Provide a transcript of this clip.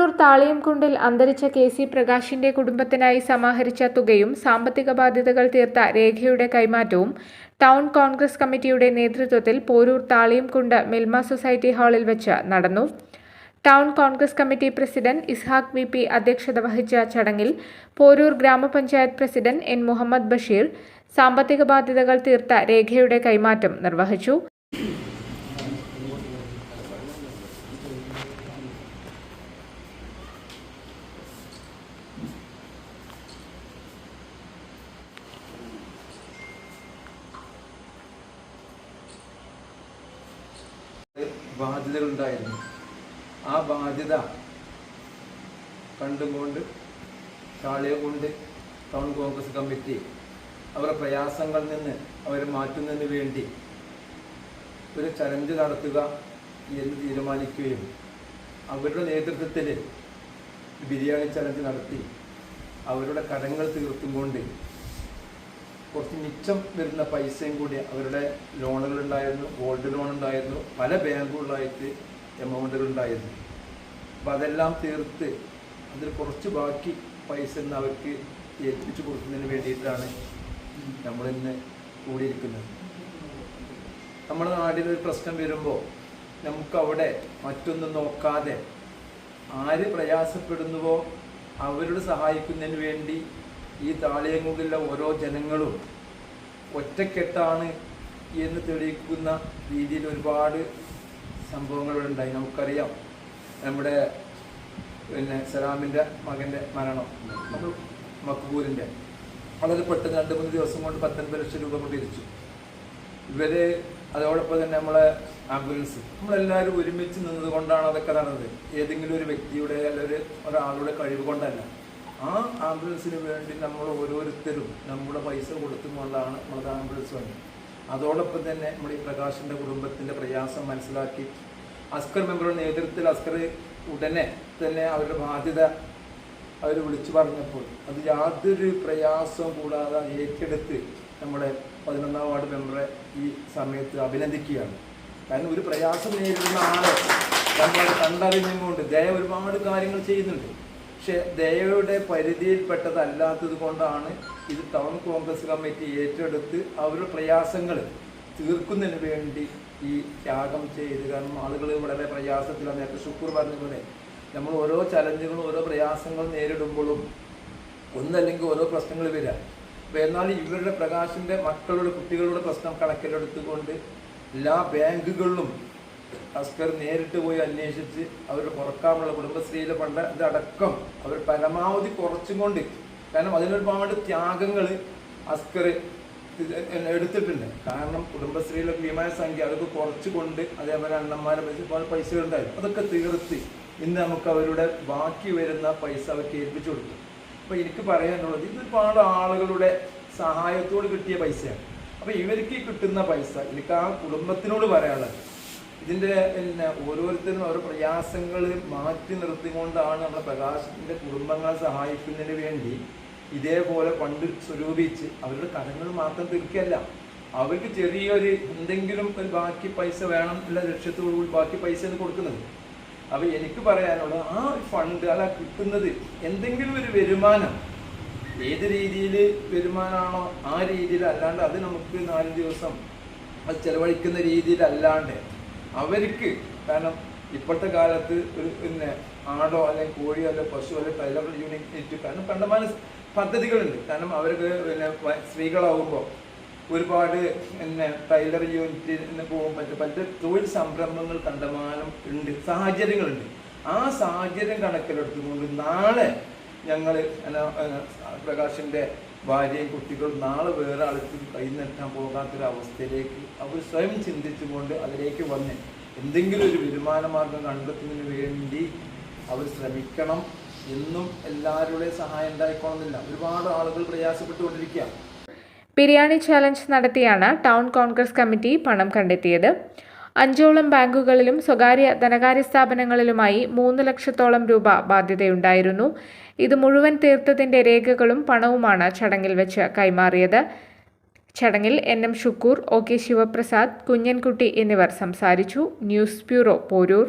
പോരൂർ താളിയംകുണ്ടിൽ അന്തരിച്ച K C പ്രകാശിന്റെ കുടുംബത്തിനായി സമാഹരിച്ച തുകയും സാമ്പത്തിക ബാധ്യതകൾ തീർത്ത രേഖയുടെ കൈമാറ്റവും ടൗൺ കോൺഗ്രസ് കമ്മിറ്റിയുടെ നേതൃത്വത്തിൽ പോരൂർ താളിയംകുണ്ട് മിൽമ സൊസൈറ്റി ഹാളിൽ വെച്ച് നടന്നു. Town Congress committee president Ishaq V P അധ്യക്ഷത വഹിച്ച ചടങ്ങിൽ പോരൂർ ഗ്രാമപഞ്ചായത്ത് പ്രസിഡന്റ് എൻ മുഹമ്മദ് ബഷീർ സാമ്പത്തിക ബാധ്യതകൾ തീർത്ത രേഖയുടെ കൈമാറ്റം നിർവഹിച്ചു. ബാധ്യതകളുണ്ടായിരുന്നു. ആ ബാധ്യത കണ്ടുകൊണ്ട് കൊണ്ട് ടൗൺ കോൺഗ്രസ് കമ്മിറ്റി അവരുടെ പ്രയാസങ്ങളിൽ നിന്ന് അവരെ മാറ്റുന്നതിന് വേണ്ടി ഒരു ചലഞ്ച് നടത്തുക എന്ന് തീരുമാനിക്കുകയും അവരുടെ നേതൃത്വത്തിൽ ബിരിയാണി ചലഞ്ച് നടത്തി അവരുടെ കടങ്ങൾ തീർത്തും കൊണ്ട് കുറച്ച് മിച്ചം വരുന്ന പൈസയും കൂടി അവരുടെ ലോണുകൾ ഉണ്ടായിരുന്നു ഗോൾഡ് ലോൺ ഉണ്ടായിരുന്നു പല ബാങ്കുകളിലായിട്ട് എമൗണ്ടുകൾ ഉണ്ടായിരുന്നു അപ്പം അതെല്ലാം തീർത്ത് അതിൽ കുറച്ച് ബാക്കി പൈസ ഇന്ന് അവർക്ക് ഏൽപ്പിച്ചു കൊടുക്കുന്നതിന് വേണ്ടിയിട്ടാണ് നമ്മളിന്ന് കൂടിയിരിക്കുന്നത്. നമ്മുടെ നാടിനൊരു പ്രശ്നം വരുമ്പോൾ നമുക്കവിടെ മറ്റൊന്നും നോക്കാതെ ആര് പ്രയാസപ്പെടുന്നുവോ അവരോട് സഹായിക്കുന്നതിന് വേണ്ടി ഈ താളിയങ്കുള്ള ഓരോ ജനങ്ങളും ഒറ്റക്കെട്ടാണ് എന്ന് തെളിയിക്കുന്ന രീതിയിൽ ഒരുപാട് സംഭവങ്ങളുണ്ടായി നമുക്കറിയാം നമ്മുടെ പിന്നെ സലാമിന്റെ മകന്റെ മരണം നമ്മൾ മക്ബൂലിന്റെ വളരെ പെട്ടെന്ന് രണ്ട് മൂന്ന് ദിവസം കൊണ്ട് പത്തൊൻപത് ലക്ഷം രൂപ കൊണ്ട് ഇരിച്ചു. ഇവർ അതോടൊപ്പം തന്നെ നമ്മളെ ആംബുലൻസ്. നമ്മളെല്ലാവരും ഒരുമിച്ച് നിന്നതുകൊണ്ടാണ് അതൊക്കെ നടന്നത്. ഏതെങ്കിലും ഒരു വ്യക്തിയുടെ അല്ലെങ്കിൽ ഒരു ഒരാളുടെ കഴിവ് കൊണ്ടല്ല. ആ ആംബുലൻസിന് വേണ്ടി നമ്മൾ ഓരോരുത്തരും നമ്മുടെ പൈസ കൊടുത്തുകൊണ്ടാണ് നമ്മളത് ആംബുലൻസ് വന്നത്. അതോടൊപ്പം തന്നെ നമ്മുടെ ഈ പ്രകാശിന്റെ കുടുംബത്തിന്റെ പ്രയാസം മനസ്സിലാക്കി അസ്കർ മെമ്പറുടെ നേതൃത്വത്തിൽ അസ്കർ ഉടനെ തന്നെ അവരുടെ ബാധ്യത അവർ വിളിച്ചു പറഞ്ഞപ്പോൾ അത് യാതൊരു പ്രയാസവും കൂടാതെ ഏറ്റെടുത്ത് നമ്മുടെ പതിനൊന്നാം വാർഡ് മെമ്പറെ ഈ സമയത്ത് അഭിനന്ദിക്കുകയാണ്. കാരണം ഒരു പ്രയാസം നേരിടുന്ന ആളെ നമ്മൾ കണ്ടറിഞ്ഞുകൊണ്ട് ദയ ഒരുപാട് കാര്യങ്ങൾ ചെയ്യുന്നുണ്ട്. പക്ഷെ ദയയുടെ പരിധിയിൽപ്പെട്ടതല്ലാത്തത് കൊണ്ടാണ് ഇത് ടൗൺ കോൺഗ്രസ് കമ്മിറ്റി ഏറ്റെടുത്ത് അവരുടെ പ്രയാസങ്ങൾ തീർക്കുന്നതിന് വേണ്ടി ഈ ത്യാഗം ചെയ്ത്. കാരണം ആളുകൾ വളരെ പ്രയാസത്തിലാണ് നേരത്തെ ശുക്കൂർ പറഞ്ഞതുപോലെ നമ്മൾ ഓരോ ചലഞ്ചുകളും ഓരോ പ്രയാസങ്ങളും നേരിടുമ്പോഴും ഒന്നല്ലെങ്കിൽ ഓരോ പ്രശ്നങ്ങൾ വരിക. അപ്പോൾ എന്നാൽ ഇവരുടെ പ്രകാശിന്റെ മക്കളുടെ കുട്ടികളുടെ പ്രശ്നം കണക്കിലെടുത്തുകൊണ്ട് എല്ലാ ബാങ്കുകളിലും അസ്കർ നേരിട്ട് പോയി അന്വേഷിച്ച് അവർ കുറക്കാമുള്ള കുടുംബശ്രീയിലെ പണ്ട ഇതടക്കം അവർ പരമാവധി കുറച്ചും കൊണ്ട്. കാരണം അതിനൊരുപാട് ത്യാഗങ്ങൾ അസ്കർ എടുത്തിട്ടുണ്ട്. കാരണം കുടുംബശ്രീയിലെ ഭീമായ സംഖ്യ അതൊക്കെ കുറച്ചുകൊണ്ട് അതേപോലെ അണ്ണന്മാരെ ഒരുപാട് പൈസ ഉണ്ടായിരുന്നു അതൊക്കെ തീർത്ത് ഇന്ന് നമുക്ക് അവരുടെ ബാക്കി വരുന്ന പൈസ അവർക്ക് ഏൽപ്പിച്ചു കൊടുക്കും അപ്പോൾ എനിക്ക് പറയാനുള്ളത് ഇത് ഒരുപാട് ആളുകളുടെ സഹായത്തോട് കിട്ടിയ പൈസയാണ്. അപ്പോൾ ഇവർക്ക് കിട്ടുന്ന പൈസ എനിക്ക് ആ കുടുംബത്തിനോട് പറയാനുള്ളത് ഇതിന്റെ പിന്നെ ഓരോരുത്തരും ഓരോ പ്രയാസങ്ങൾ മാറ്റി നിർത്തിക്കൊണ്ടാണ് നമ്മുടെ പ്രകാശത്തിന്റെ കുടുംബങ്ങളെ സഹായിക്കുന്നതിന് വേണ്ടി ഇതേപോലെ പണ്ട് സ്വരൂപിച്ച് അവരുടെ കടങ്ങൾ മാത്രം തീർക്കുകയല്ല അവർക്ക് ചെറിയൊരു എന്തെങ്കിലും ഒരു ബാക്കി പൈസ വേണം എന്നുള്ള ലക്ഷ്യത്തോടുകൂടി ബാക്കി പൈസ എന്ന് കൊടുക്കുന്നത്. അപ്പോൾ എനിക്ക് പറയാനുള്ളത് ആ ഫണ്ട് അല്ല കിട്ടുന്നത് എന്തെങ്കിലും ഒരു വരുമാനം. ഏത് രീതിയിൽ വരുമാനമാണോ ആ രീതിയിൽ അല്ലാണ്ട് അത് നമുക്ക് നാല് ദിവസം അത് ചെലവഴിക്കുന്ന രീതിയിൽ അല്ലാണ്ട് അവർക്ക് കാരണം ഇപ്പോഴത്തെ കാലത്ത് ഒരു പിന്നെ ആടോ അല്ലെങ്കിൽ കോഴിയോ അല്ലെങ്കിൽ പശു അല്ലെങ്കിൽ ടൈലർ യൂണിറ്റ് കാരണം കണ്ടമാന പദ്ധതികളുണ്ട്. കാരണം അവർക്ക് പിന്നെ സ്ത്രീകളാവുമ്പോൾ ഒരുപാട് പിന്നെ ടൈലർ യൂണിറ്റിന് പോകാൻ പറ്റും. പല തൊഴിൽ സംരംഭങ്ങൾ കണ്ടമാനം ഉണ്ട്. സാഹചര്യങ്ങളുണ്ട്. ആ സാഹചര്യം കണക്കിലെടുത്തുകൊണ്ട് നാളെ ഞങ്ങൾ പ്രകാശിന്റെ ഭാര്യയും കുട്ടികൾ നാളെ വേറെ ആൾക്ക് കൈ പോകാത്തൊരവസ്ഥയിലേക്ക് അവർ സ്വയം ചിന്തിച്ചുകൊണ്ട് അതിലേക്ക് വന്ന് എന്തെങ്കിലും ഒരു വരുമാന മാർഗം കണ്ടെത്തുന്നതിന് വേണ്ടി അവർ ശ്രമിക്കണം എന്നും എല്ലാവരുടെയും സഹായം ഉണ്ടായിക്കോണമെന്നില്ല. ഒരുപാട് ആളുകൾ പ്രയാസപ്പെട്ടുകൊണ്ടിരിക്കുക ബിരിയാണി ചാലഞ്ച് നടത്തിയാണ് ടൗൺ കോൺഗ്രസ് കമ്മിറ്റി പണം കണ്ടെത്തിയത്. അഞ്ചോളം ബാങ്കുകളിലും സ്വകാര്യ ധനകാര്യ സ്ഥാപനങ്ങളിലുമായി മൂന്ന് ലക്ഷത്തോളം രൂപ ബാധ്യതയുണ്ടായിരുന്നു. ഇത് മുഴുവൻ തീർത്ഥത്തിന്റെ രേഖകളും പണവുമാണ് ചടങ്ങിൽ വെച്ച് കൈമാറിയത്. ചടങ്ങിൽ N M Shukoor O K Sivaprasad Kunhankutty എന്നിവർ സംസാരിച്ചു. News bureau Poroor.